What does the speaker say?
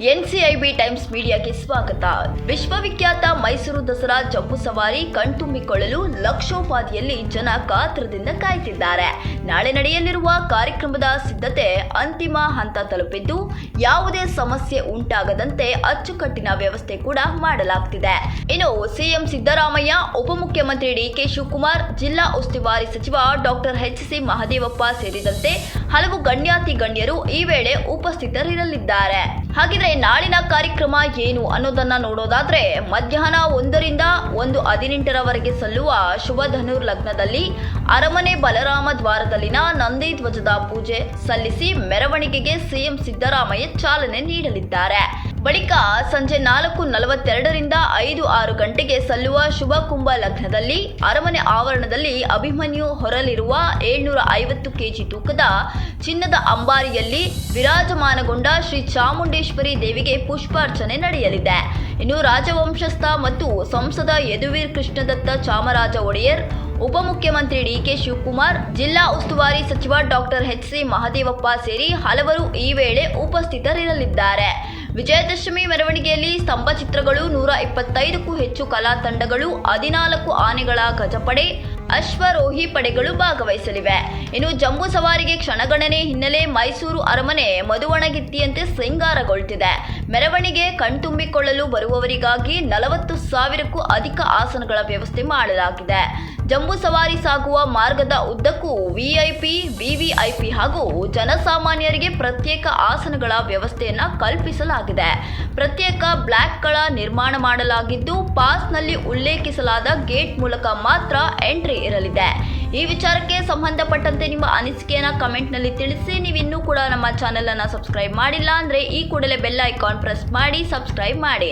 NCIB times ಮೀಡಿಯಾಗೆ ಸ್ವಾಗತ. ವಿಶ್ವವಿಖ್ಯಾತ ಮೈಸೂರು ದಸರಾ ಜಂಬೂ ಸವಾರಿ ಕಣ್ತುಂಬಿಕೊಳ್ಳಲು ಲಕ್ಷೋಪಾದಿಯಲ್ಲಿ ಜನ ಕಾತ್ರದಿಂದ ಕಾಯ್ತಿದ್ದಾರೆ. ನಾಳೆ ನಡೆಯಲಿರುವ ಕಾರ್ಯಕ್ರಮದ ಸಿದ್ಧತೆ ಅಂತಿಮ ಹಂತ ತಲುಪಿದ್ದು, ಯಾವುದೇ ಸಮಸ್ಯೆ ಉಂಟಾಗದಂತೆ ಅಚ್ಚುಕಟ್ಟಿನ ವ್ಯವಸ್ಥೆ ಕೂಡ ಮಾಡಲಾಗ್ತಿದೆ. ಇನ್ನು ಸಿಎಂ ಸಿದ್ದರಾಮಯ್ಯ, ಉಪಮುಖ್ಯಮಂತ್ರಿ ಡಿಕೆ ಶಿವಕುಮಾರ್, ಜಿಲ್ಲಾ ಉಸ್ತುವಾರಿ ಸಚಿವ ಡಾಕ್ಟರ್ ಎಚ್ ಸಿ ಮಹದೇವಪ್ಪ ಸೇರಿದಂತೆ ಹಲವು ಗಣ್ಯಾತಿ ಗಣ್ಯರು ಈ ವೇಳೆ ಉಪಸ್ಥಿತರಿರಲಿದ್ದಾರೆ. ಹಾಗಿದ್ರೆ ನಾಳಿನ ಕಾರ್ಯಕ್ರಮ ಏನು ಅನ್ನೋದನ್ನ ನೋಡೋದಾದ್ರೆ ಮಧ್ಯಾಹ್ನ ಒಂದರಿಂದ ಒಂದು ಹದಿನೆಂಟರವರೆಗೆ ಸಲ್ಲುವ ಶುಭ ಧನುರ್ ಲಗ್ನದಲ್ಲಿ ಅರಮನೆ ಬಲರಾಮ ದ್ವಾರದಲ್ಲಿನ ನಂದಿ ಧ್ವಜದ ಪೂಜೆ ಸಲ್ಲಿಸಿ ಮೆರವಣಿಗೆಗೆ ಸಿಎಂ ಸಿದ್ದರಾಮಯ್ಯ ಚಾಲನೆ ನೀಡಲಿದ್ದಾರೆ. ಬಳಿಕ ಸಂಜೆ ನಾಲ್ಕು ನಲವತ್ತೆರಡರಿಂದ ಐದು ಆರು ಗಂಟೆಗೆ ಸಲ್ಲುವ ಶುಭ ಕುಂಭ ಲಗ್ನದಲ್ಲಿ ಅರಮನೆ ಆವರಣದಲ್ಲಿ ಅಭಿಮನ್ಯು ಹೊರಲಿರುವ ಏಳ್ನೂರ ಐವತ್ತು ಕೆಜಿ ತೂಕದ ಚಿನ್ನದ ಅಂಬಾರಿಯಲ್ಲಿ ವಿರಾಜಮಾನಗೊಂಡ ಶ್ರೀ ಚಾಮುಂಡೇಶ್ವರಿ ದೇವಿಗೆ ಪುಷ್ಪಾರ್ಚನೆ ನಡೆಯಲಿದೆ. ಇನ್ನು ರಾಜವಂಶಸ್ಥ ಮತ್ತು ಸಂಸದ ಯದುವೀರ್ ಕೃಷ್ಣದತ್ತ ಚಾಮರಾಜ ಒಡೆಯರ್, ಉಪಮುಖ್ಯಮಂತ್ರಿ ಡಿಕೆ ಶಿವಕುಮಾರ್, ಜಿಲ್ಲಾ ಉಸ್ತುವಾರಿ ಸಚಿವ ಡಾಕ್ಟರ್ ಎಚ್ ಸಿ ಮಹದೇವಪ್ಪ ಸೇರಿ ಹಲವರು ಈ ವೇಳೆ ಉಪಸ್ಥಿತರಿರಲಿದ್ದಾರೆ. ವಿಜಯದಶಮಿ ಮೆರವಣಿಗೆಯಲ್ಲಿ ಸ್ತಂಭ ಚಿತ್ರಗಳು ನೂರ ಇಪ್ಪತ್ತೈದಕ್ಕೂ ಹೆಚ್ಚು ಕಲಾ ತಂಡಗಳು ಹದಿನಾಲ್ಕು ಆನೆಗಳ ಗಜಪಡೆ ಅಶ್ವರೋಹಿ ಪಡೆಗಳು ಭಾಗವಹಿಸಲಿವೆ. ಇನ್ನು ಜಂಬೂ ಸವಾರಿಗೆ ಕ್ಷಣಗಣನೆ ಹಿನ್ನೆಲೆ ಮೈಸೂರು ಅರಮನೆ ಮದುವಣಗಿತ್ತಿಯಂತೆ ಸಿಂಗಾರಗೊಳ್ತಿದೆ ಮೆರವಣಿಗೆ ಕಣ್ತುಂಬಿಕೊಳ್ಳಲು ಬರುವವರಿಗಾಗಿ ನಲವತ್ತು ಸಾವಿರಕ್ಕೂ ಅಧಿಕ ಆಸನಗಳ ವ್ಯವಸ್ಥೆ ಮಾಡಲಾಗಿದೆ. ಜಂಬೂ ಸವಾರಿ ಸಾಗುವ ಮಾರ್ಗದ ಉದ್ದಕ್ಕೂ ವಿಐಪಿ, ವಿವಿಐಪಿ ಹಾಗೂ ಜನಸಾಮಾನ್ಯರಿಗೆ ಪ್ರತ್ಯೇಕ ಆಸನಗಳ ವ್ಯವಸ್ಥೆಯನ್ನ ಕಲ್ಪಿಸಲಾಗಿದೆ. ಪ್ರತ್ಯೇಕ ಬ್ಲಾಕ್ಗಳ ನಿರ್ಮಾಣ ಮಾಡಲಾಗಿದ್ದು, ಪಾಸ್ನಲ್ಲಿ ಉಲ್ಲೇಖಿಸಲಾದ ಗೇಟ್ ಮೂಲಕ ಮಾತ್ರ ಎಂಟ್ರಿ ಇರಲಿದೆ. ಈ ವಿಚಾರಕ್ಕೆ ಸಂಬಂಧಪಟ್ಟಂತೆ ನಿಮ್ಮ ಅನಿಸಿಕೆಯನ್ನ ಕಮೆಂಟ್ನಲ್ಲಿ ತಿಳಿಸಿ. ನೀವು ಇನ್ನೂ ಕೂಡ ನಮ್ಮ ಚಾನೆಲ್ ಅನ್ನ ಸಬ್ಸ್ಕ್ರೈಬ್ ಮಾಡಿಲ್ಲ ಅಂದ್ರೆ ಈ ಕೂಡಲೇ ಬೆಲ್ ಐಕಾನ್ ಪ್ರೆಸ್ ಮಾಡಿ, ಸಬ್ಸ್ಕ್ರೈಬ್ ಮಾಡಿ.